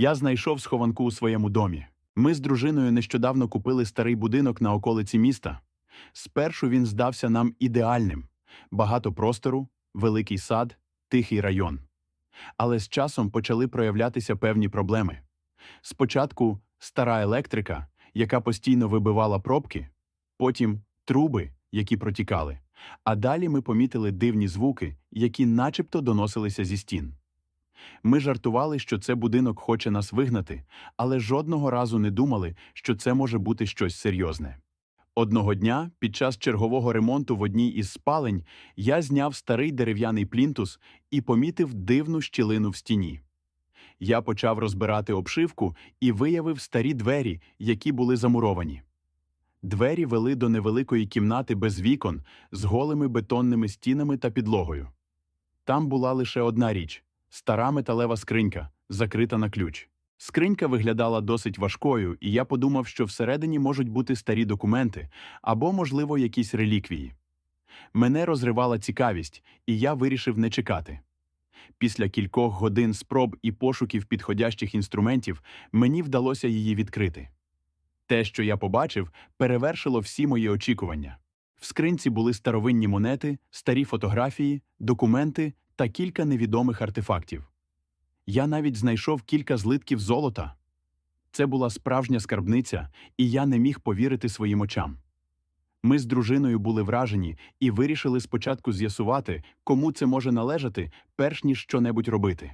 Я знайшов схованку у своєму домі. Ми з дружиною нещодавно купили старий будинок на околиці міста. Спершу він здався нам ідеальним: багато простору, великий сад, тихий район. Але з часом почали проявлятися певні проблеми. Спочатку стара електрика, яка постійно вибивала пробки, потім труби, які протікали. А далі ми помітили дивні звуки, які начебто доносилися зі стін. Ми жартували, що це будинок хоче нас вигнати, але жодного разу не думали, що це може бути щось серйозне. Одного дня, під час чергового ремонту в одній із спалень, я зняв старий дерев'яний плінтус і помітив дивну щілину в стіні. Я почав розбирати обшивку і виявив старі двері, які були замуровані. Двері вели до невеликої кімнати без вікон з голими бетонними стінами та підлогою. Там була лише одна річ стара металева скринька, закрита на ключ. Скринька виглядала досить важкою, і я подумав, що всередині можуть бути старі документи або, можливо, якісь реліквії. Мене розривала цікавість, і я вирішив не чекати. Після кількох годин спроб і пошуків підходящих інструментів мені вдалося її відкрити. Те, що я побачив, перевершило всі мої очікування. В скринці були старовинні монети, старі фотографії, документи та кілька невідомих артефактів. Я навіть знайшов кілька злитків золота. Це була справжня скарбниця, і я не міг повірити своїм очам. Ми з дружиною були вражені і вирішили спочатку з'ясувати, кому це може належати, перш ніж щонебудь робити.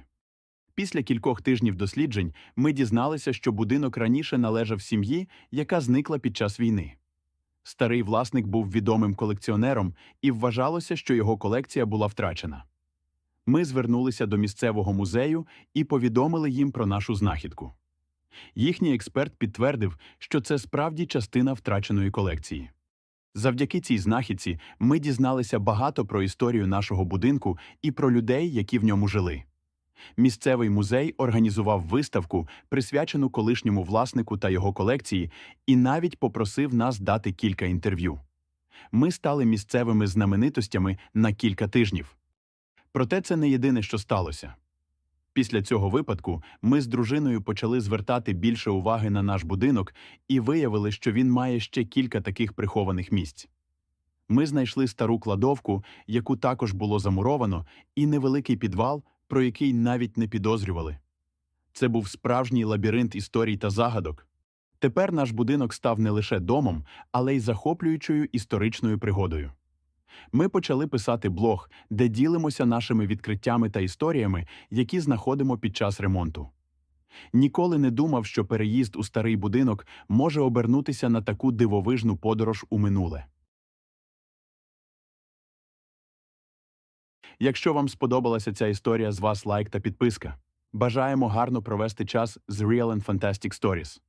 Після кількох тижнів досліджень ми дізналися, що будинок раніше належав сім'ї, яка зникла під час війни. Старий власник був відомим колекціонером, і вважалося, що його колекція була втрачена. Ми звернулися до місцевого музею і повідомили їм про нашу знахідку. Їхній експерт підтвердив, що це справді частина втраченої колекції. Завдяки цій знахідці ми дізналися багато про історію нашого будинку і про людей, які в ньому жили. Місцевий музей організував виставку, присвячену колишньому власнику та його колекції, і навіть попросив нас дати кілька інтерв'ю. Ми стали місцевими знаменитостями на кілька тижнів. Проте це не єдине, що сталося. Після цього випадку ми з дружиною почали звертати більше уваги на наш будинок і виявили, що він має ще кілька таких прихованих місць. Ми знайшли стару кладовку, яку також було замуровано, і невеликий підвал, про який навіть не підозрювали. Це був справжній лабіринт історій та загадок. Тепер наш будинок став не лише домом, але й захоплюючою історичною пригодою. Ми почали писати блог, де ділимося нашими відкриттями та історіями, які знаходимо під час ремонту. Ніколи не думав, що переїзд у старий будинок може обернутися на таку дивовижну подорож у минуле. Якщо вам сподобалася ця історія, з вас лайк та підписка. Бажаємо гарно провести час з Real and Fantastic Stories.